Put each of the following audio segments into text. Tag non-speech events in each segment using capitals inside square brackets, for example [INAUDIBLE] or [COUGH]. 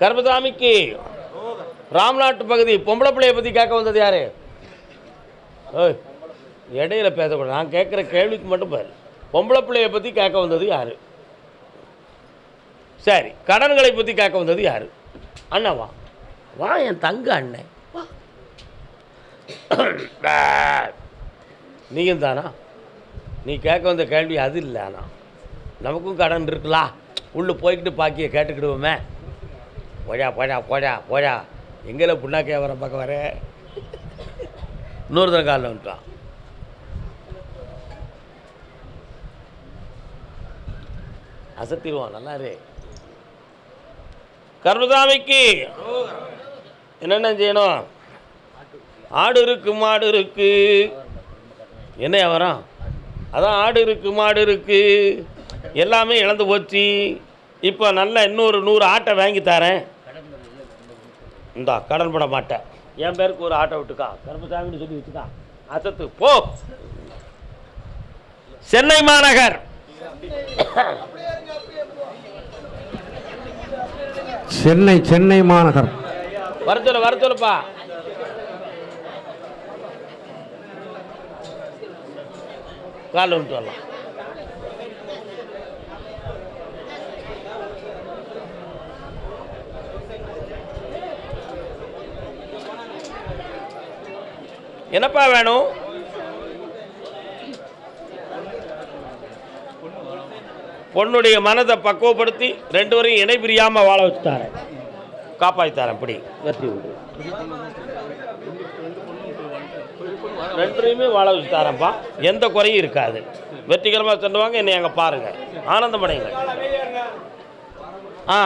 கர்மசாமிக்கு ராம்நாட்டு பகுதி பொம்பளை பிள்ளைய பற்றி கேட்க வந்தது யாரு? ஓய் இடையில பேசக்கூடாது. நான் கேட்குற கேள்விக்கு மட்டும் பாரு பொம்பளை பிள்ளைய பற்றி கேட்க வந்தது யாரு? சரி கடன்களை பற்றி கேட்க வந்தது யார்? அண்ணா வா. வா என் தங்க அண்ணன் வா. நீயும் தானா? நீ கேட்க வந்த கேள்வி அது இல்லை ஆனால் நமக்கும் கடன் இருக்குல்லா உள்ளே போய்கிட்டு பாக்கிய கேட்டுக்கிடுவோமே. போடா போடா போடா போடா. எங்களை புண்ணாக்கே வர பக்கம் வர. இன்னொரு தடவை காலில் வந்துட்டான். அசத்திடுவான் நல்லா இரு. கர்மசாமிக்கு என்னென்ன செய்யணும்? ஆடு இருக்கு மாடு இருக்கு. என்ன வியாபாரம்? அதான் ஆடு இருக்கு மாடு இருக்கு. எல்லாமே இழந்து போச்சு. இப்போ நல்ல இன்னொரு நூறு ஆட்டை வாங்கி தரேன். இந்தா கடன் பட மாட்டேன். என் பேருக்கு ஒரு ஆட்டோ விட்டுக்கா. கருப்பசாமின்னு சொல்லி வச்சுக்கா. அசத்து போ. சென்னை மாநகர். சென்னை சென்னை மாநகர். வர சொல்லு வர சொல்லுப்பா. கால் வந்துட்டு வரலாம். என்னப்பா வேணும்? பொண்ணுடைய மனதை பக்குவப்படுத்தி ரெண்டு வரையும் இணை பிரியாம வாழ வச்சுட்டாரு காப்பாற்றித்தாரன் இப்படி வெற்றி விடு ரெண்டுலையுமே வாழ வச்சுட்டாரப்பா எந்த குறையும் இருக்காது. வெற்றிகரமாக சொல்லுவாங்க என்னை அங்கே பாருங்க. ஆனந்தமடைங்க ஆ.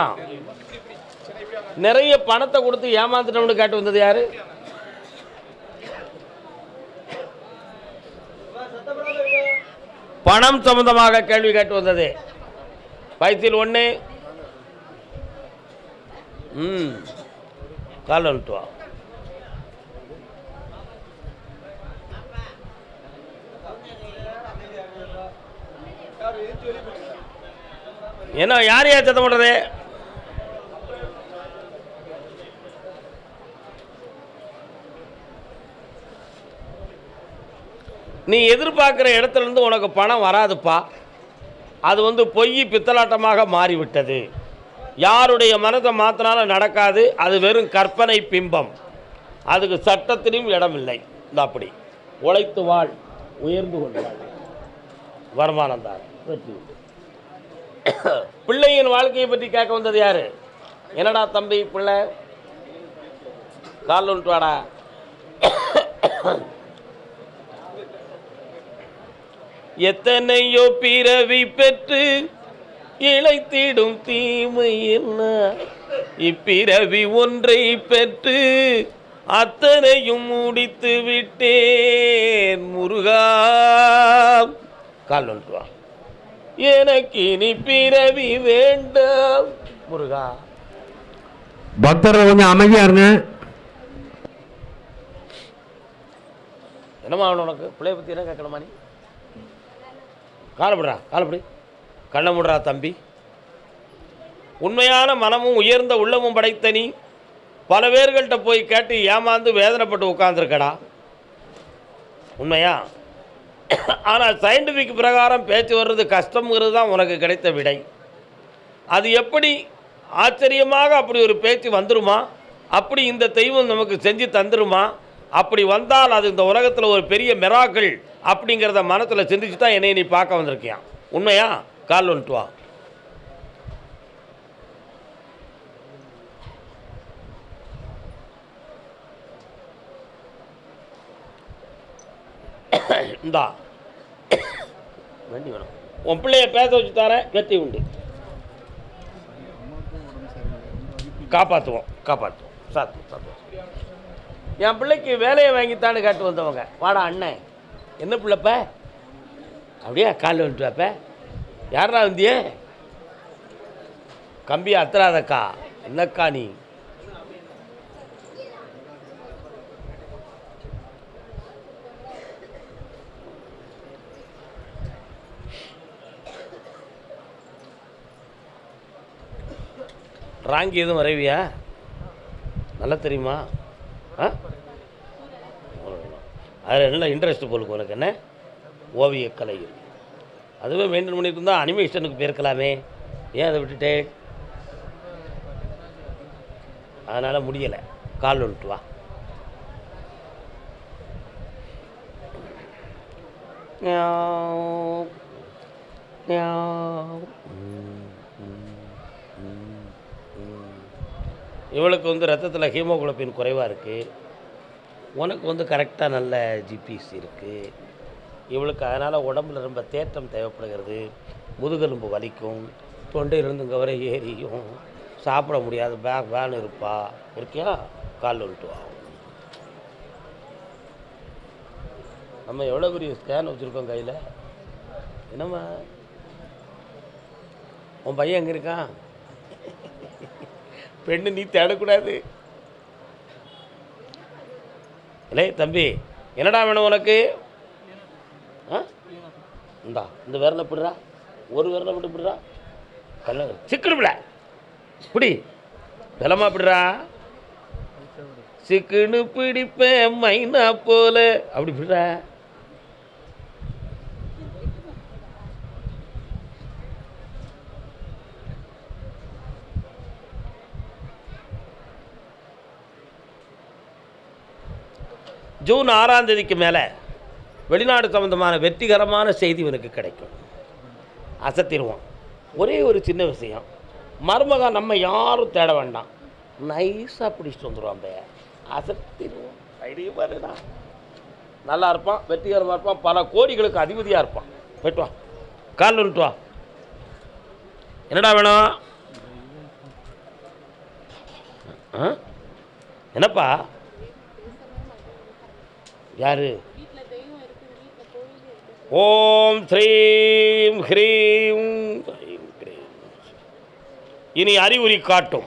நிறைய பணத்தை கொடுத்து ஏமாத்துட்டோம்னு கேட்டு வந்தது யாரு? பணம் சம்பந்தமாக கேள்வி கேட்டு வந்தது. வயசில் ஒன்று ம். கால் வந்துட்டு வா என்ன யார் யார் சத்தம் பண்ணுறது நீ எதிர்பார்க்குற இடத்துல இருந்து உனக்கு பணம் வராதுப்பா. அது வந்து பொய் பித்தலாட்டமாக மாறிவிட்டது. யாருடைய மனதை மாற்றினாலும் நடக்காது. அது வெறும் கற்பனை பிம்பம். அதுக்கு சட்டத்திலும் இடமில்லை. இந்த அப்படி. உழைத்து வாழ் உயர்ந்து கொண்டு வாழ். வருமானம் தான். வெற்றி. பிள்ளையின் வாழ்க்கையை பற்றி கேட்க வந்தது யார்? என்னடா தம்பி பிள்ளை? கால் ஒன்று வாடா எத்தனையோ பிறவி பெற்று இழைத்திடும் தீமை என்ன இப்பிறவி ஒன்றை பெற்று அத்தனையும் முடித்து விட்டேன் முருகா. கால் ஒன்று வா. எனக்கு இனி பிறவி வேண்டாம் முருகா. பக்தர்கள் கொஞ்சம் அமைதியா இருங்க. ஆகணும் உனக்கு? பிள்ளைய பற்றி என்ன கேட்கணுமா நீ? காலப்படுறா காலப்படி கண்ணை முடுறா தம்பி. உண்மையான மனமும் உயர்ந்த உள்ளமும் படைத்த நீ பல பேர்கள்ட்ட போய் கேட்டு ஏமாந்து வேதனைப்பட்டு உட்காந்துருக்கடா உண்மையா? ஆனால் சயின்டிஃபிக் பிரகாரம் பேச்சு வர்றது கஷ்டங்கிறது தான் உனக்கு கிடைத்த விடை. அது எப்படி ஆச்சரியமாக அப்படி ஒரு பேச்சு வந்துருமா? அப்படி இந்த தெய்வம் நமக்கு செஞ்சு தந்துருமா? அப்படி வந்தால் அது இந்த உலகத்தில் ஒரு பெரிய மெராக்கள் அப்படிங்கிறத மனத்தில் சிந்திச்சு தான் என்னை நீ பார்க்க வந்திருக்கியான் உண்மையா? கால் வந்துட்டு வா. இந்தா. வண்டி வேணும். உன் பிள்ளைய பேச வச்சு தரேன் வெற்றி உண்டு. காப்பாற்றுவோம் காப்பாற்றுவோம் சாத்து சாத்துவோம் என் பிள்ளைக்கு வேலையை வாங்கித்தான்னு கேட்டு வந்தவங்க. வாடா அண்ணன் என்ன பிள்ளைப்ப? அப்படியே காலில் வந்துட்டு வாப்ப யாரா வந்தியே? கம்பி அத்தராதக்கா என்னக்கா நீ? ராங்கி எதுவும் வரைவியா? நல்லா தெரியுமா? ஆ? அதில் நல்ல இன்ட்ரெஸ்ட் போலுக்கு உனக்கு என்ன? ஓவியக்கலை அதுவே மெயின்டைன் பண்ணிட்டு இருந்தால் அனிமேஷனுக்கு போயிருக்கலாமே. ஏன் அதை விட்டுட்டே? அதனால் முடியலை. கால் விட்டு வா. இவளுக்கு வந்து ரத்தத்தில் ஹீமோகுளோபின் குறைவாக இருக்குது உனக்கு வந்து கரெக்டாக நல்ல ஜிபிஸ் இருக்குது இவளுக்கு அதனால் உடம்புல ரொம்ப தேற்றம் தேவைப்படுகிறது. முதுகெலும்பு வலிக்கும். தொண்டையிலிருந்து இங்கே வரை ஏறியும். சாப்பிட முடியாது. பேக் வேன் இருப்பா. இருக்கியா கால் விட்டு வா. நம்ம எவ்வளோ பெரிய ஸ்கேன் வச்சுருக்கோம் கையில்? என்னம்மா? உன் பையன் எங்கே இருக்கான்? பெண்ணு நீ தேடக்கூடாது. இல்லை தம்பி என்னடா வேணும் உனக்கு? ஆ? இந்தா இந்த விரலை பிடுறா. ஒரு விரலை மட்டும் பிடுறா. கல்ல. சிக்கனுப்பிட பிடி. பலமா பிடுறா. சிக்கனு பிடிப்பேன் மைனா போல. அப்படி பிடுறா. ஜூன் ஆறாம் தேதிக்கு மேலே வெளிநாடு சம்மந்தமான வெற்றிகரமான செய்தி இவனுக்கு கிடைக்கும். அசத்திடுவான். ஒரே ஒரு சின்ன விஷயம். மருமகன் நம்ம யாரும் தேட வேண்டாம். நைஸாக பிடிச்சிட்டு வந்துடுவான் பைய. அசத்திடுவான். ஐடியும் பாருடா. நல்லா இருப்பான் வெற்றிகரமாக இருப்பான் பல கோடிகளுக்கு அதிபதியாக இருப்பான். போய்ட்டு வா. கால் வந்துட்டு வா. என்னடா வேணும்? ஆ? என்னப்பா? யாரு? ஓம் ஸ்ரீம் ஹ்ரீம். ஹ்ரீம் இனி அறிகுறி காட்டும்.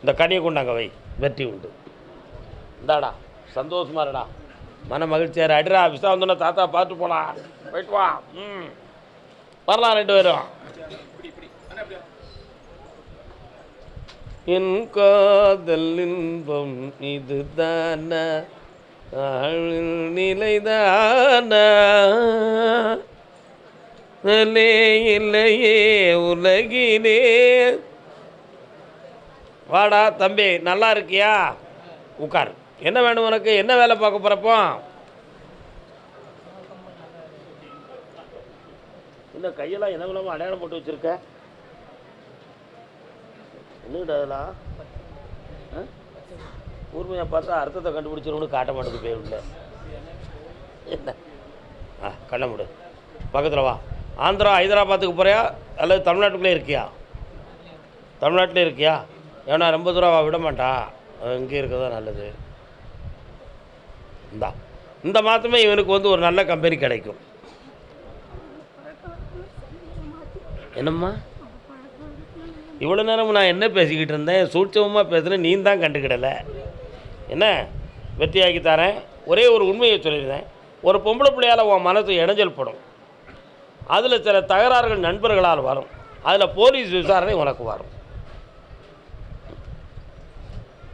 இந்த கனியை கொண்டாங்க வை. வெற்றி உண்டு. இந்தாடா சந்தோஷமா இருடா. மன மகிழ்ச்சியார் அடிரா விசா வந்தோன்னா தாத்தா பார்த்து போலாம் போயிட்டு வா. ம். வரலாம் ரெண்டு பேரும். என் காதல் இன்பம் இதுதானா. நிலைதானா நிலை இல்லையே உலகினே வாடா தம்பி நல்லா இருக்கியா? உட்கார் என்ன வேணும் உனக்கு? என்ன வேலை பார்க்க போகிறப்போ இந்த கையெல்லாம் என்ன அடையாளம் போட்டு வச்சுருக்க. என்னடா அதெல்லாம் கூர்மையாக பார்த்தா அர்த்தத்தை கண்டுபிடிச்சிரும்னு காட்ட மாட்டேங்குது பேர் என்ன? ஆ கண்ண முடு. பக்கத்தில் வா. ஆந்திரா ஹைதராபாத்துக்கு போறியா? அல்லது தமிழ்நாட்டுக்குள்ளே இருக்கியா? தமிழ்நாட்டிலே இருக்கியா? ஏன்னா ரொம்ப தூரம் விட மாட்டா. இங்கே இருக்கதா நல்லது. இந்தா. இந்த மாதமே இவனுக்கு வந்து ஒரு நல்ல கம்பெனி கிடைக்கும். என்னம்மா? இவ்வளோ நேரம் நான் என்ன பேசிக்கிட்டு இருந்தேன்? சூட்சமமாக பேசுகிறேன் நீ தான் கண்டுக்கிடலை. என்ன? வெற்றியாக்கி தரேன். ஒரே ஒரு உண்மையை சொல்லியிருந்தேன் ஒரு பொம்பளை பிள்ளையால் உன் மனசு இடைஞ்சல் படும். அதில் சில தகராறுகள் நண்பர்களால் வரும். அதில் போலீஸ் விசாரணை உனக்கு வரும்.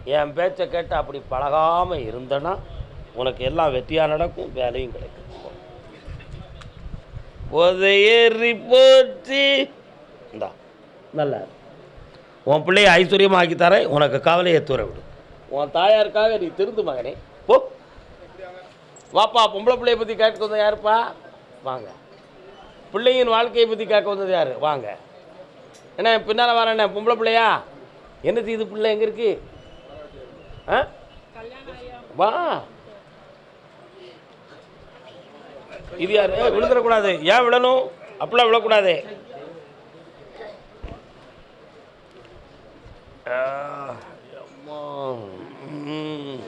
என் பேச்சை கேட்டு அப்படி பழகாமல் இருந்தனா உனக்கு எல்லாம் வெற்றியாக நடக்கும் வேலையும் கிடைக்கும். உதயறி போச்சு. இந்தா. நல்லா. உன் பிள்ளைய ஐஸ்வர்யமாக ஆக்கி தரேன். உனக்கு கவலையை தூர விடு. உன் தாயாருக்காக நீ திருந்து மகனே போ. வாப்பா பொம்பளை பிள்ளையை பற்றி கேட்க வந்தது யாருப்பா? வாங்க. பிள்ளையின் வாழ்க்கையை பற்றி கேட்க வந்தது யார்? வாங்க. என்ன பின்னால் வரேண்ணே பொம்பளை பிள்ளையா? என்ன செய்யுது பிள்ளை எங்கே இருக்கு? ஆ? வா. இது யார்? விழுந்துடக்கூடாது. ஏன் விழணும்? அப்படிலாம் விழக்கூடாது. ஆ, அம்மா. ம், ம்.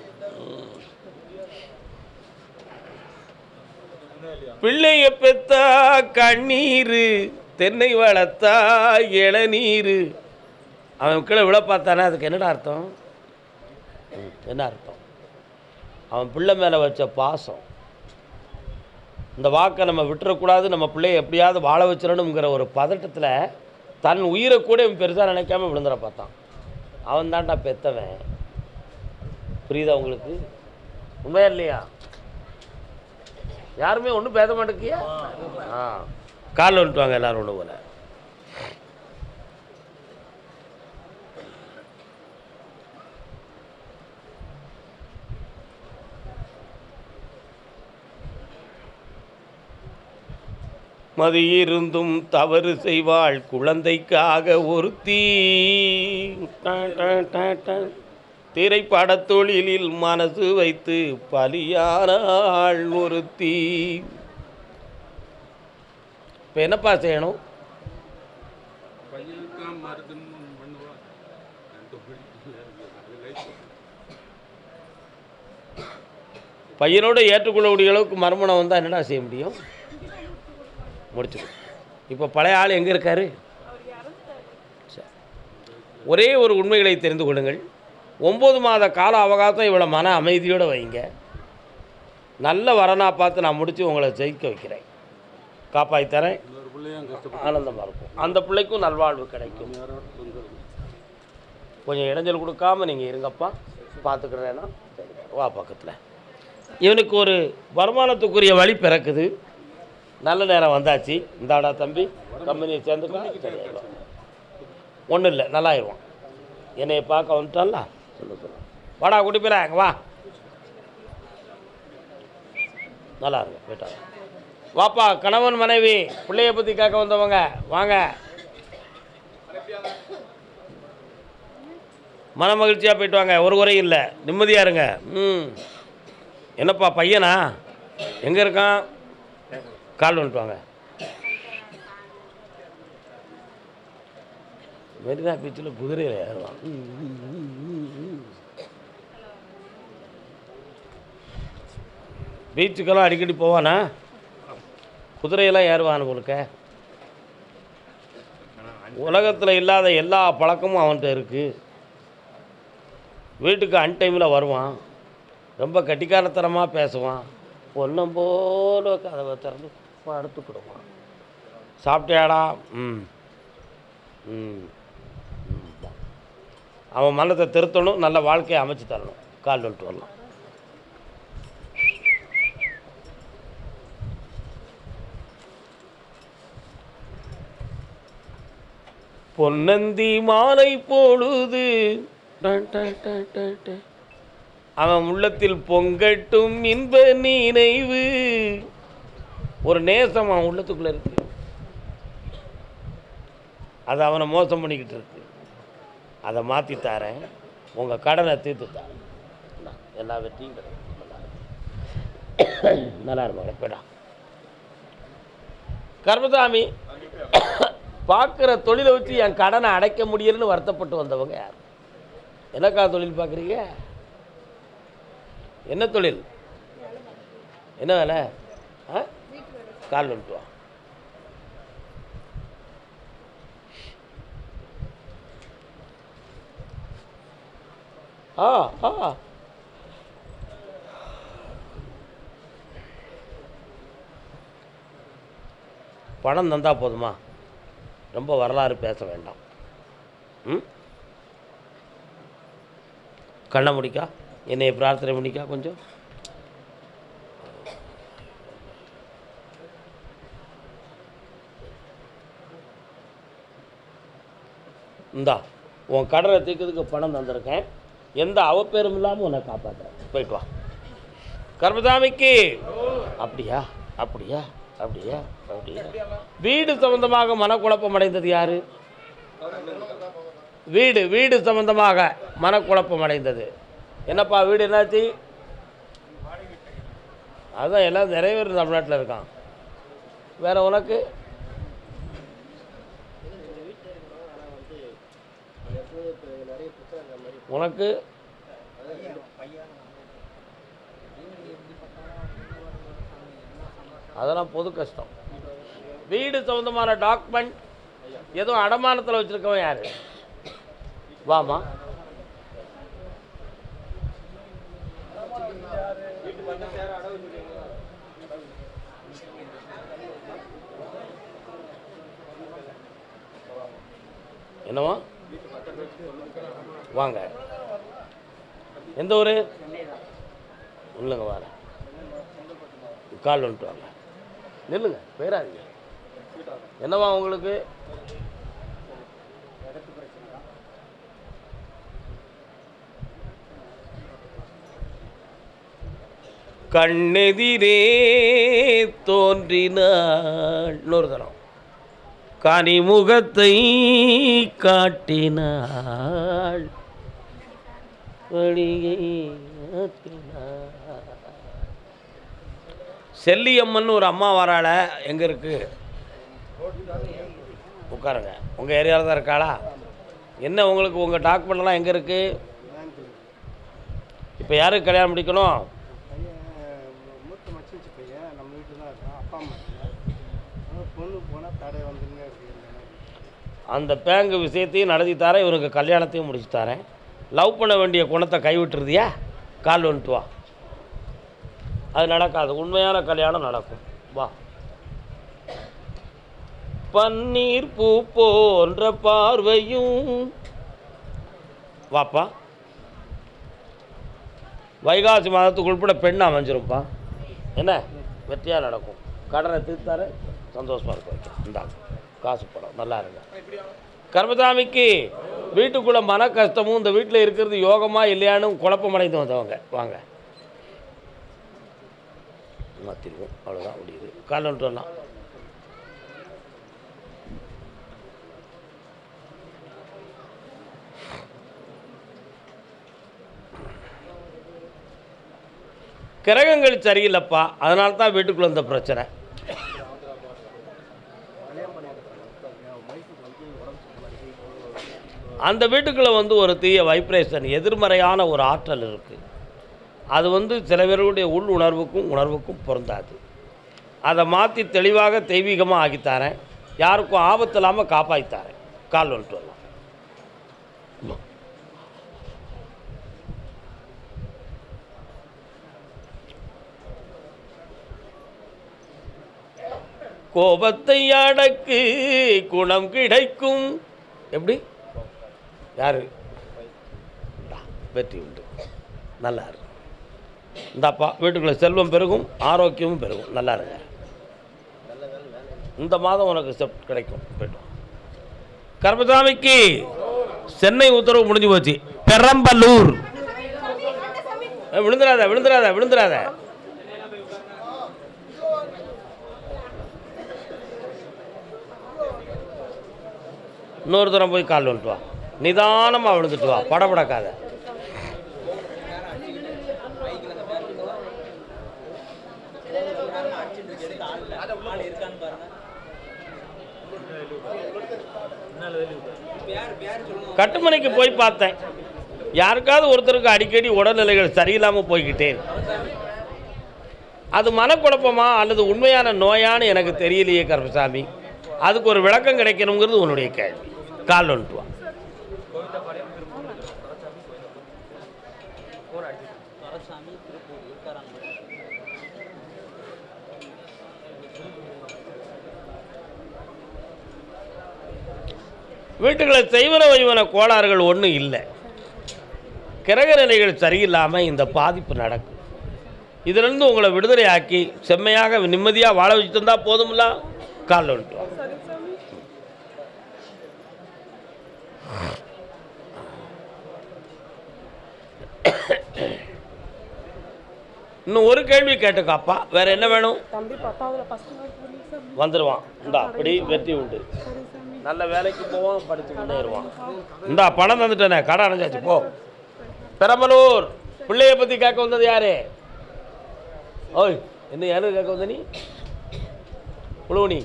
பிள்ளைய பெத்தா கண்ணீர் தென்னை வளர்த்தா இளநீர். அவன் கீழே விழ பார்த்தானே அதுக்கு என்னடா அர்த்தம்? என்ன அர்த்தம்? அவன் பிள்ளை மேலே வச்ச பாசம். இந்த வாக்கை நம்ம விட்டுறக்கூடாது நம்ம பிள்ளைய எப்படியாவது வாழ வச்சிடணுங்கிற ஒரு பதட்டத்தில் தன் உயிரை கூட இவன் பெருசாக நினைக்காம விழுந்துட பார்த்தான். அவன் தான்டா பெத்தவன். புரியுதா உங்களுக்கு? உண்மையா இல்லையா? யாருமே ஒன்றும் பேச மாட்டேங்கியா? ஆ. காலில் வந்துட்டு வாங்க எல்லாரும் ஒன்று போல. மது இருந்தும் தவறு செய்வாள் குழந்தைக்காக ஒருத்தி. திரைப்பட தொழிலில் மனசு வைத்து பலியானாள் ஒருத்தி. இப்போ என்னப்பா செய்யணும்? பையனுக்காக பையனோட ஏற்றுக்கொள்ளக்கூடிய அளவுக்கு மர்மணம் வந்தால் என்னடா செய்ய முடியும்? முடிச்சிடும் இப்போ பழைய ஆள் எங்கே இருக்காரு? ஒரே ஒரு உண்மைகளை தெரிந்து கொள்ளுங்கள். ஒம்பது மாத கால அவகாசம் இவ்வளோ மன அமைதியோடு வைங்க. நல்ல வரனா பார்த்து நான் முடித்து உங்களை ஜெயிக்க வைக்கிறேன். காப்பாற்றி தரேன். ஆனந்தமாக இருக்கும். அந்த பிள்ளைக்கும் நல்வாழ்வு கிடைக்கும். கொஞ்சம் இடைஞ்சல் கொடுக்காம நீங்கள் இருங்கப்பா. பார்த்துக்கிறேன்னா சரி வா பக்கத்தில். இவனுக்கு ஒரு வருமானத்துக்குரிய வழி பிறக்குது. நல்ல நேரம் வந்தாச்சு. இந்தாடா தம்பி. கம்பெனியை சேர்ந்துக்கலாம் ஒன்றும் இல்லை நல்லாயிருவான். என்னையை பார்க்க வந்துட்டான்ல? சொல்ல சொல்ல வாடா குடி போயிடா அங்கே வா. நல்லா இருங்க போயிட்டா வாப்பா கணவன் மனைவி பிள்ளைய பற்றி கேட்க வந்தவங்க வாங்க. மன மகிழ்ச்சியாக போயிட்டு வாங்க ஒரு குறையும் இல்லை. நிம்மதியாக இருங்க. ம். என்னப்பா பையனா? எங்கே இருக்கான்? கால் வந்துட்டு வாங்க. மெரினா பீச்சில் குதிரையில் ஏறுவான் ம், ம், ம், ம், ம். பீச்சுக்கெல்லாம் அடிக்கடி போவானா? குதிரையெல்லாம் ஏறுவான் உங்களுக்கு உலகத்தில் இல்லாத எல்லா பழக்கமும் அவன்கிட்ட இருக்குது வீட்டுக்கு அன் டைமில் வருவான். ரொம்ப கட்டிக்காரத்தனமாக பேசுவான். ஒன்றும் போல கதவை திறந்து படுத்துக்கிடுவான். சாப்பிட்டியாடா? ம். ம். அவன் மனத்தை திருத்தணும் நல்ல வாழ்க்கையை அமைச்சு தரணும். கால் வந்துட்டு வரலாம். பொன்னந்தி மாலை டன். அவன் உள்ளத்தில் பொங்கட்டும் இன்ப நினைவு. ஒரு நேசம் அவன் உள்ளத்துக்குள்ள இருக்கு. அது அவனை மோசம் பண்ணிக்கிட்டு இருக்கு. அதை மாற்றி தரேன். உங்கள் கடனை தீர்த்து தரேன். எல்லா வெற்றியும் கிடைக்கும். நல்லா இருப்பாங்க. போய்டா. கர்மசாமி பார்க்குற தொழிலை வச்சு என் கடனை அடைக்க முடியலன்னு வருத்தப்பட்டு வந்தவங்க யார்? என்னக்கா தொழில் பார்க்குறீங்க? என்ன தொழில்? என்ன வேலை? ஆ? கால் வந்துட்டு ஆ ஆ. பணம் தந்தால் போதுமா? ரொம்ப வரலாறு பேச வேண்டாம். ம்? கண்ணை முடிக்கா? என்னை பிரார்த்தனை பண்ணிக்கா கொஞ்சம்? இந்தா உன் கடனை தீர்க்கிறதுக்கு பணம் தந்திருக்கேன். எந்த அவப்பேரும் இல்லாமல் உன்னை காப்பாற்றுறேன் போயிட்டு வா. கர்மதாமிக்கு அப்படியா? அப்படியா? அப்படியா? அப்படியா? வீடு சம்பந்தமாக மனக்குழப்பம் அடைந்தது யாரு? வீடு வீடு சம்பந்தமாக மனக்குழப்பம் அடைந்தது. என்னப்பா வீடு என்னாச்சு? அதான் எல்லாம் நிறைய பேர் தமிழ்நாட்டில் இருக்கான். வேற உனக்கு? உனக்கு? அதெல்லாம் பொது கஷ்டம். வீடு சம்மந்தமான டாக்குமெண்ட் எதுவும் அடமானத்தில் வச்சுருக்கவன் யார்? வாமா என்னவா வாங்க. எந்த ஊர்? உள்ளங்க வாங்க. கால் வந்துட்டு வாங்க. நில்லுங்க போயிடாதீங்க. என்னவா உங்களுக்கு? கண்ணெதிரே தோன்றினாள். இன்னொரு தரம். கனிமுகத்தை காட்டினாள். வழியை செல்லியம்மன் ஒரு அம்மா வராள எங்கே இருக்குது உட்காருங்க. உங்கள் ஏரியாவில் தான் இருக்காளா? என்ன உங்களுக்கு உங்கள் டாக்குமெண்ட்லாம் எங்கே இருக்குது இப்போ யாருக்கு கல்யாணம் முடிக்கணும்? மச்சி நம்ம அப்பா அம்மா அந்த பேங்கு விஷயத்தையும் நடத்தி தரேன் இவனுக்கு கல்யாணத்தையும் முடிச்சு தரேன். லவ் பண்ண வேண்டிய குணத்தை கைவிட்டுருதியா? கால் வந்துட்டு வா. அது நடக்காது. உண்மையான கல்யாணம் நடக்கும். வா. பன்னீர் பூ போன்ற பார்வையும். வாப்பா. வைகாசி மாதத்துக்கு உட்பட பெண் அமைஞ்சிருப்பா என்ன? வெற்றியாக நடக்கும். கடனை தீர்த்தாரு. சந்தோஷமாக இருக்கும் இந்தாங்க காசு படம் நல்லா இருங்க. கர்மசாமிக்கு வீட்டுக்குள்ளே மன கஷ்டமும் இந்த வீட்டில் இருக்கிறது யோகமாக இல்லையான்னு குழப்பமடைந்து வந்தவங்க. வாங்க. மாற்றிருக்கோம் அவ்வளோதான் முடியுது. காலன்ட்டு வந்துட்டு வரலாம். கிரகங்கள் சரியில்லைப்பா. அதனால தான் வீட்டுக்குள்ளே இந்த பிரச்சனை. அந்த வீட்டுக்குள்ளே வந்து ஒரு தீய வைப்ரேஷன் எதிர்மறையான ஒரு ஆற்றல் இருக்குது அது வந்து சில பேருடைய உள் உணர்வுக்கும் உணர்வுக்கும் பொருந்தாது. அதை மாற்றி தெளிவாக தெய்வீகமாக ஆக்கித்தாரேன். யாருக்கும் ஆபத்து இல்லாமல் காப்பாற்றித்தாரேன் கால் வந்துட்டு வரலாம். கோபத்தை அடக்கு குணம் கிடைக்கும். எப்படி? யாரு? வெற்றி உண்டு. நல்லா இருக்கு இந்தாப்பா வீட்டுக்குள்ள செல்வம் பெருகும் ஆரோக்கியமும் பெருகும். நல்லா இருங்க. இந்த மாதம் உனக்கு செப்ட் கிடைக்கும். போய்ட்டு கர்மசாமிக்கு சென்னை உத்தரவு முடிஞ்சு போச்சு. பெரம்பலூர். விழுந்துடாத விழுந்துடாத விழுந்துடாத. இன்னொரு தரம் போய் கால் வந்துட்டு வா. நிதானமாக விழுந்துட்டு வா. படபடக்காத. கட்டுமனைக்கு போய் பார்த்தேன். யாருக்காவது ஒருத்தருக்கு அடிக்கடி உடல்நிலைகள் சரியில்லாமல் போய்கிட்டேன் அது மனக்குழப்பமா அல்லது உண்மையான நோயான்னு எனக்கு தெரியலையே கருப்பசாமி. அதுக்கு ஒரு விளக்கம் கிடைக்கணுங்கிறது உன்னுடைய கேள்வி. கால் ஒன்றுவா வா வீட்டுகளில் செய்வன வைவன கோளாறுகள் ஒன்றும் இல்லை. கிரக நிலைகள் சரியில்லாமல் இந்த பாதிப்பு நடக்கும். இதிலிருந்து உங்களை விடுதலை ஆக்கி செம்மையாக நிம்மதியாக வாழ வச்சுட்டு இருந்தால் போதும்ல? காலில் வந்துட்டு வா. இன்னும் ஒரு கேள்வி கேட்டுக்காப்பா வேற என்ன வேணும்? வந்துடுவான் இந்தா அப்படி வெற்றி உண்டு. நல்ல வேலைக்கு போவோம் படித்து முன்னேறுவான் இந்தா பணம் தந்துட்டேனே கடை அடைஞ்சாச்சு போ. பெரம்பலூர் பிள்ளைய பற்றி கேட்க வந்தது யாரு? ஓய் என்ன யாரு கேட்க வந்த நீ? புழுவனி.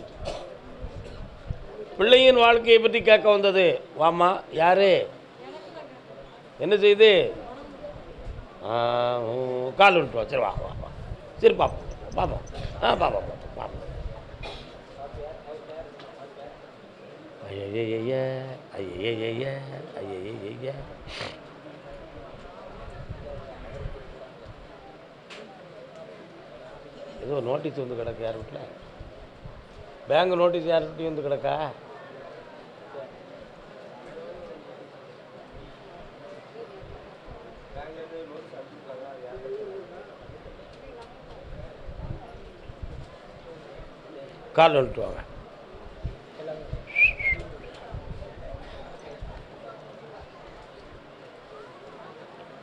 பிள்ளையின் வாழ்க்கையை பற்றி கேட்க வந்தது. வாமா யாரு? என்ன செய்து? கால் விட்டு வா சரி வா வா வா. சரி பாப்போம். பாப்போம். ஆ பாப்போம். பாப்போம் பாப்போம் ஐயய்யய்ய ஏதோ நோட்டீஸ் வந்து கிடக்கு யார் வீட்டில் பேங்க் நோட்டீஸ் யார் வீட்டையும் வந்து கிடக்கா? கால் வந்துட்டு வாங்க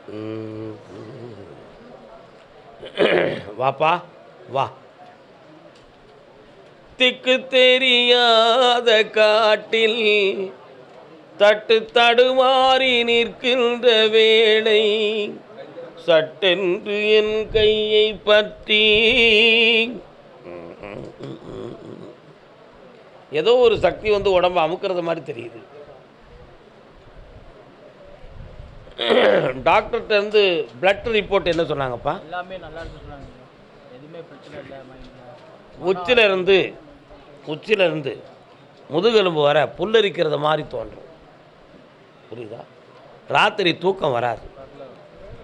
ம், ம். வாப்பா வா. திக்கு தெரியாத காட்டில் தட்டு தடுமாறி நிற்கின்ற வேளை சட்டென்று என் கையை பற்றி. ஏதோ ஒரு சக்தி வந்து உடம்பு அமுக்கிறது மாதிரி தெரியுது. டாக்டர்கிட்ட இருந்து பிளட் ரிப்போர்ட் என்ன சொன்னாங்கப்பா? எல்லாமே நல்லா இருக்கு சொன்னாங்க. எதுவுமே பிரச்சனை இல்லை உச்சில இருந்து உச்சில இருந்து முதுகெலும்பு வர புல்லரிக்கிறத மாதிரி தோன்றும். புரியுதா? ராத்திரி தூக்கம் வராது.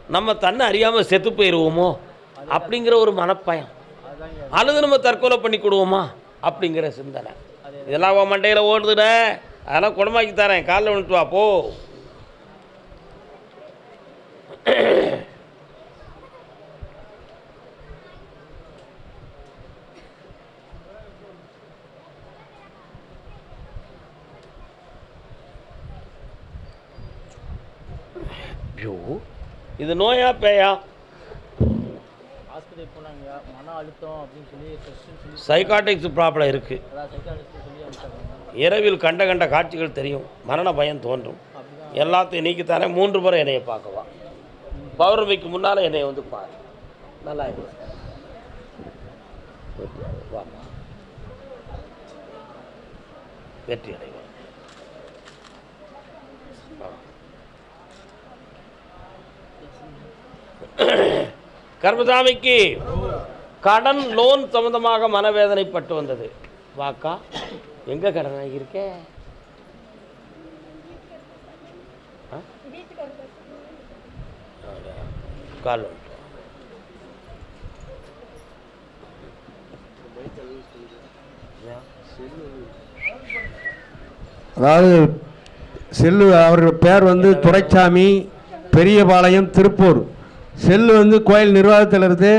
நம்ம தன்னை அறியாமல் செத்து போயிடுவோமோ அப்படிங்கிற ஒரு மனப்பயம். அல்லது நம்ம தற்கொலை பண்ணி கொடுவோமா அப்படிங்கிற சிந்தனை. இதெல்லாம் மண்டையில் ஓடுதுட. அதெல்லாம் குடமாக்கி தரேன். காலைல விட்டு போ. இது நோயா பேயா? சைக்காட்டிக்ஸ் ப்ராப்ளம் இருக்குது இரவில் கண்ட கண்ட காட்சிகள் தெரியும். மரண பயம் தோன்றும். எல்லாத்தையும் நீக்கித்தானே மூன்று முறை என்னைய பார்க்கவா? பௌர்ணமிக்கு முன்னால் என்னை வந்து பாரு. நல்லா வெற்றி அடை. வாம்மா. வெற்றி அடைவா [COUGHS] கர்மசாமிக்கு கடன் லோன் சம்பந்தமாக மனவேதனைப்பட்டு வந்தது. வாக்கா எங்க கடன் ஆகியிருக்கே கால்? அதாவது செல்லு அவர்கள் பேர் வந்து துரைச்சாமி பெரியபாளையம் திருப்பூர். செல்லு வந்து கோயில் நிர்வாகத்தில் இருந்து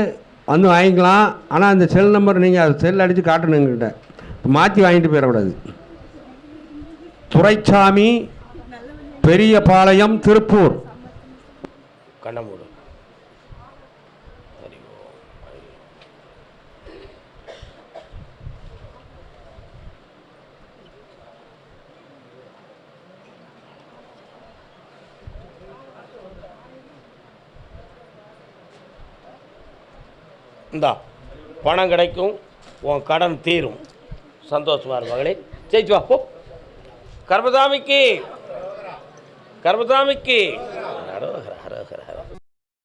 வந்து வாங்கிக்கலாம். ஆனால் அந்த செல் நம்பர் நீங்கள் செல் அடித்து காட்டணும் எங்ககிட்ட. மாற்றி வாங்கிட்டு போயிடக்கூடாது. துரைச்சாமி பெரியபாளையம் திருப்பூர். கண்ணை மூடு ஹரி ஓம், ஹரி. இந்தா பணம் கிடைக்கும் உன் கடன் தீரும். சந்தோஷமாக இருப்பாங்களே மகளே. ஜெயிச்சு வா போ. கர்மசாமிக்கு கர்மசாமிக்கு.